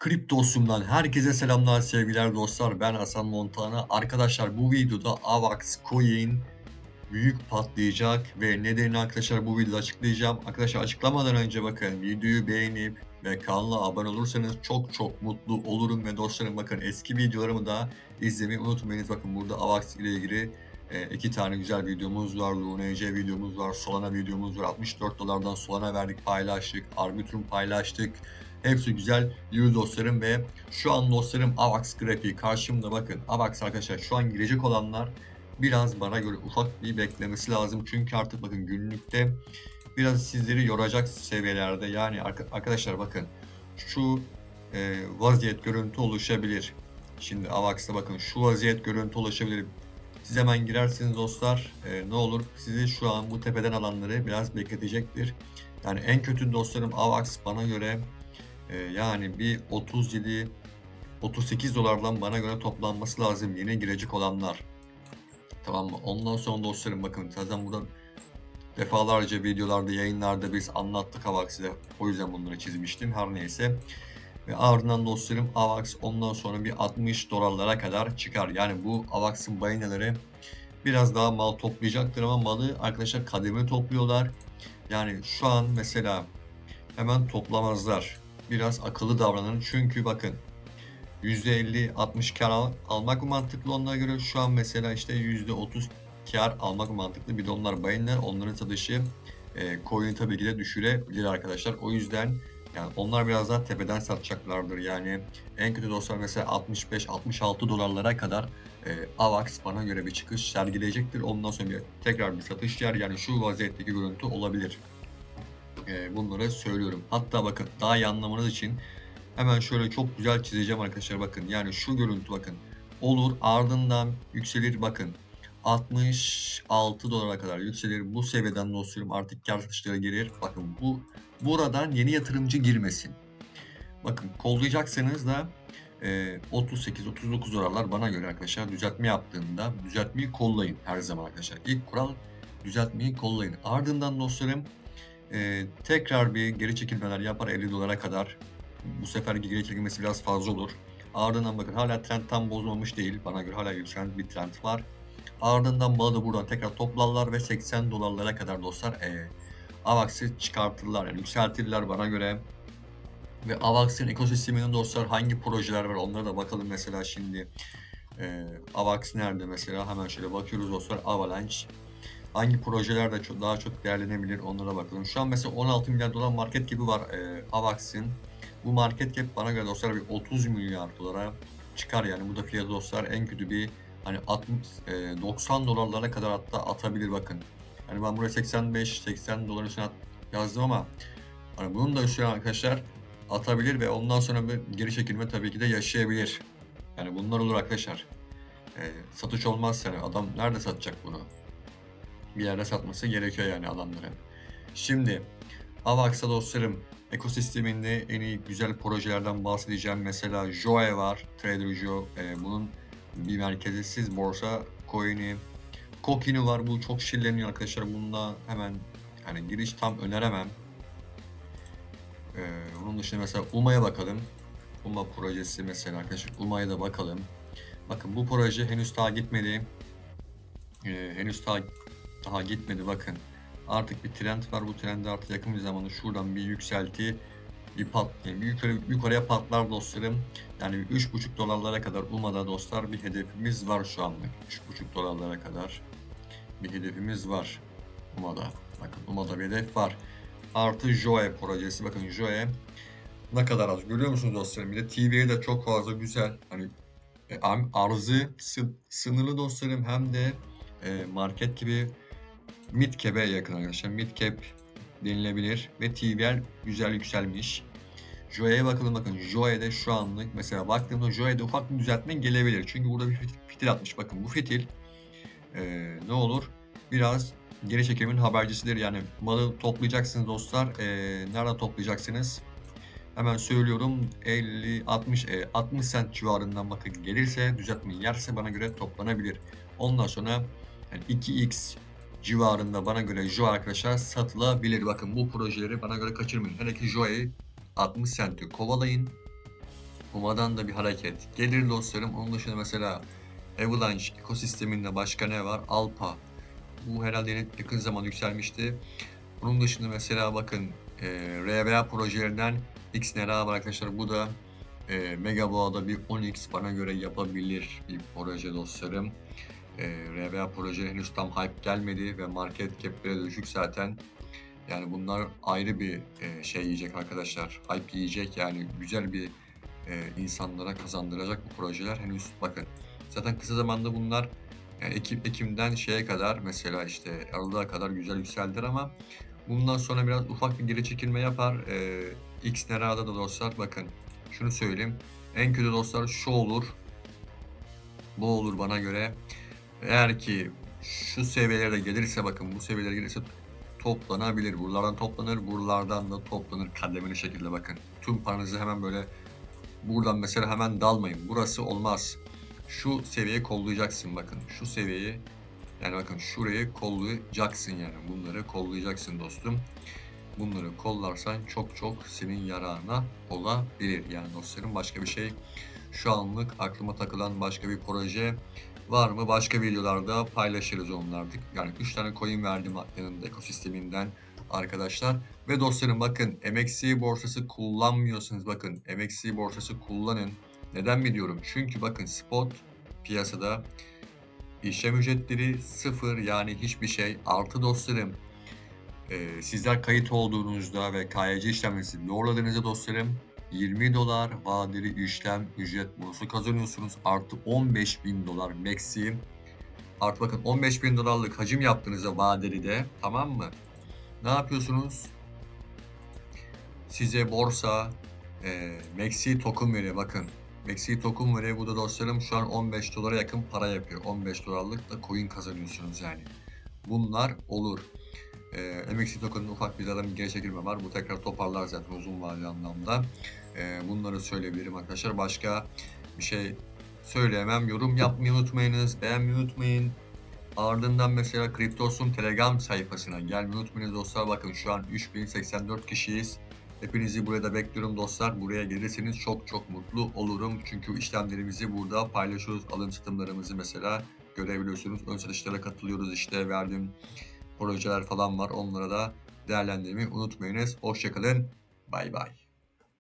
Kriptosum'dan herkese selamlar sevgiler dostlar. Ben Hasan Montana. Arkadaşlar bu videoda AVAX Coin büyük patlayacak ve nedenini arkadaşlar bu videoda açıklayacağım. Arkadaşlar açıklamadan önce bakın videoyu beğenip ve kanala abone olursanız çok çok mutlu olurum ve dostlarım bakın eski videolarımı da izlemeyi unutmayınız. Bakın burada AVAX ile ilgili e, iki tane güzel videomuz var. LUNC videomuz var. Solana videomuz var. 64 dolardan Solana verdik paylaştık. Arbitrum paylaştık. Hepsi güzel yürü dostlarım ve şu an dostlarım AVAX grafiği karşımda bakın. AVAX arkadaşlar şu an girecek olanlar biraz bana göre ufak bir beklemesi lazım. Çünkü artık bakın günlükte biraz sizleri yoracak seviyelerde. Yani arka- arkadaşlar bakın şu e, vaziyet görüntü oluşabilir. Şimdi AVAX'ta bakın şu vaziyet görüntü oluşabilir. Siz hemen girersiniz dostlar. E, ne olur sizi şu an bu tepeden alanları biraz bekletecektir. Yani en kötü dostlarım AVAX bana göre ee, yani bir 37 38 dolardan bana göre toplanması lazım yeni girecek olanlar. Tamam mı? Ondan sonra dostlarım bakın zaten buradan defalarca videolarda, yayınlarda biz anlattık Avax'ı. O yüzden bunları çizmiştim. Her neyse. Ve ardından dostlarım Avax ondan sonra bir 60 dolarlara kadar çıkar. Yani bu Avax'ın balinaları biraz daha mal toplayacaktır ama malı arkadaşlar kademe topluyorlar. Yani şu an mesela hemen toplamazlar biraz akıllı davranın. Çünkü bakın %50-60 kar al- almak mantıklı onlara göre şu an mesela işte %30 kar almak mantıklı bir de onlar bayınlar onların satışı e, coin'i tabii ki de düşürebilir arkadaşlar. O yüzden yani onlar biraz daha tepeden satacaklardır. Yani en kötü dostlar mesela 65-66 dolarlara kadar e, AVAX bana göre bir çıkış sergileyecektir. Ondan sonra bir, tekrar bir satış yer yani şu vaziyetteki görüntü olabilir. E, bunları söylüyorum. Hatta bakın daha iyi anlamanız için hemen şöyle çok güzel çizeceğim arkadaşlar bakın. Yani şu görüntü bakın. Olur ardından yükselir bakın. 66 dolara kadar yükselir. Bu seviyeden dostlarım artık kar satışlara gelir. Bakın bu buradan yeni yatırımcı girmesin. Bakın kollayacaksanız da e, 38-39 dolarlar bana göre arkadaşlar düzeltme yaptığında düzeltmeyi kollayın her zaman arkadaşlar. İlk kural düzeltmeyi kollayın. Ardından dostlarım ee, tekrar bir geri çekilmeler yapar 50 dolara kadar. Bu sefer geri çekilmesi biraz fazla olur. Ardından bakın hala trend tam bozulmamış değil. Bana göre hala yükselen bir trend var. Ardından bağı da buradan tekrar toplarlar ve 80 dolarlara kadar dostlar e, AVAX'ı çıkartırlar. Yani yükseltirler bana göre. Ve AVAX'ın ekosisteminin dostlar hangi projeler var onlara da bakalım mesela şimdi. E, AVAX nerede mesela hemen şöyle bakıyoruz dostlar. Avalanche hangi projeler de çok, daha çok değerlenebilir onlara bakalım. Şu an mesela 16 milyar dolar market cap'i var e, Avax'in. Bu market cap bana göre dostlar bir 30 milyar dolara çıkar yani bu da fiyatı dostlar en kötü bir hani 60, e, 90 dolarlara kadar hatta atabilir bakın. Hani ben buraya 85 80 dolar üstüne yazdım ama hani bunun da üstüne arkadaşlar atabilir ve ondan sonra bir geri çekilme tabii ki de yaşayabilir. Yani bunlar olur arkadaşlar. E, satış olmaz yani adam nerede satacak bunu? Bir yerde satması gerekiyor yani adamların. Şimdi Avax'a dostlarım ekosisteminde en iyi güzel projelerden bahsedeceğim. Mesela Joe var, Trader Joe. Ee, bunun bir merkezsiz borsa coin'i. Kokin'i var. Bu çok şirleniyor arkadaşlar. Bunda hemen hani giriş tam öneremem. Ee, onun dışında mesela UMA'ya bakalım. UMA projesi mesela arkadaşlar. UMA'ya da bakalım. Bakın bu proje henüz daha gitmedi. Ee, henüz daha daha gitmedi bakın. Artık bir trend var. Bu trendi artık yakın bir zamanda şuradan bir yükselti bir pat yani bir yukarı, yukarıya patlar dostlarım. Yani 3,5 dolarlara kadar UMA'da dostlar bir hedefimiz var şu anlık. 3,5 dolarlara kadar bir hedefimiz var UMA'da. Bakın UMA'da bir hedef var. Artı Joe projesi. Bakın Joe ne kadar az. Görüyor musunuz dostlarım? Bir de TV'ye de çok fazla güzel. Hani e, arzı sı- sınırlı dostlarım hem de e, market gibi mid cap'e yakın arkadaşlar. Mid cap denilebilir ve TVL güzel yükselmiş. Joe'ye bakalım bakın. Joe'de şu anlık mesela baktığımda Joe'de ufak bir düzeltme gelebilir. Çünkü burada bir fit- fitil atmış. Bakın bu fitil e, ne olur? Biraz geri çekimin habercisidir. Yani malı toplayacaksınız dostlar. E, nereden toplayacaksınız? Hemen söylüyorum 50 60 e, 60 cent civarından bakın gelirse düzeltme yerse bana göre toplanabilir. Ondan sonra yani 2x civarında bana göre Joe arkadaşlar satılabilir. Bakın bu projeleri bana göre kaçırmayın. Hele ki Joe'yi 60 centi kovalayın. Uma'dan da bir hareket gelir dostlarım. Onun dışında mesela Avalanche ekosisteminde başka ne var? Alpa. Bu herhalde yakın zaman yükselmişti. Bunun dışında mesela bakın e, RBA projelerinden Xnera var arkadaşlar. Bu da e, Megaboa'da bir 10x bana göre yapabilir bir proje dostlarım. E, RBA proje henüz tam hype gelmedi ve market cap'leri düşük zaten. Yani bunlar ayrı bir e, şey yiyecek arkadaşlar. Hype yiyecek yani güzel bir e, insanlara kazandıracak bu projeler. Henüz bakın zaten kısa zamanda bunlar yani Ekim, Ekim'den şeye kadar mesela işte Aralık'a kadar güzel yükseldiler ama bundan sonra biraz ufak bir geri çekilme yapar. E, X Nera'da da dostlar bakın şunu söyleyeyim. En kötü dostlar şu olur. Bu olur bana göre. Eğer ki şu seviyelere gelirse bakın bu seviyelere gelirse toplanabilir. Buralardan toplanır, buralardan da toplanır kademeli şekilde bakın. Tüm paranızı hemen böyle buradan mesela hemen dalmayın. Burası olmaz. Şu seviyeyi kollayacaksın bakın. Şu seviyeyi yani bakın şurayı kollayacaksın yani. Bunları kollayacaksın dostum. Bunları kollarsan çok çok senin yararına olabilir. Yani dostlarım başka bir şey şu anlık aklıma takılan başka bir proje var mı? Başka videolarda paylaşırız onlardı. Yani 3 tane coin verdim yanında ekosisteminden arkadaşlar. Ve dostlarım bakın MXC borsası kullanmıyorsunuz. Bakın MXC borsası kullanın. Neden mi diyorum? Çünkü bakın spot piyasada işlem ücretleri sıfır yani hiçbir şey. Artı dostlarım e, sizler kayıt olduğunuzda ve KYC işleminizi doğruladığınızda dostlarım 20 dolar vadeli işlem ücret bonusu kazanıyorsunuz. Artı 15 bin dolar maxi. Artı bakın 15 bin dolarlık hacim yaptığınızda vadeli de tamam mı? Ne yapıyorsunuz? Size borsa e, maxi token veriyor bakın. Maxi token veriyor. Bu da dostlarım şu an 15 dolara yakın para yapıyor. 15 dolarlık da coin kazanıyorsunuz yani. Bunlar olur. E, MXC token'ın ufak bir bir geri çekilme var. Bu tekrar toparlar zaten uzun vadeli anlamda. E, bunları söyleyebilirim arkadaşlar. Başka bir şey söyleyemem. Yorum yapmayı unutmayınız. Beğenmeyi unutmayın. Ardından mesela Kriptos'un Telegram sayfasına gelmeyi unutmayınız dostlar. Bakın şu an 3084 kişiyiz. Hepinizi burada bekliyorum dostlar. Buraya gelirseniz çok çok mutlu olurum. Çünkü işlemlerimizi burada paylaşıyoruz. Alım satımlarımızı mesela görebiliyorsunuz. Ön satışlara katılıyoruz işte verdiğim projeler falan var. Onlara da değerlendirmeyi unutmayınız. Hoşçakalın. Bay bay.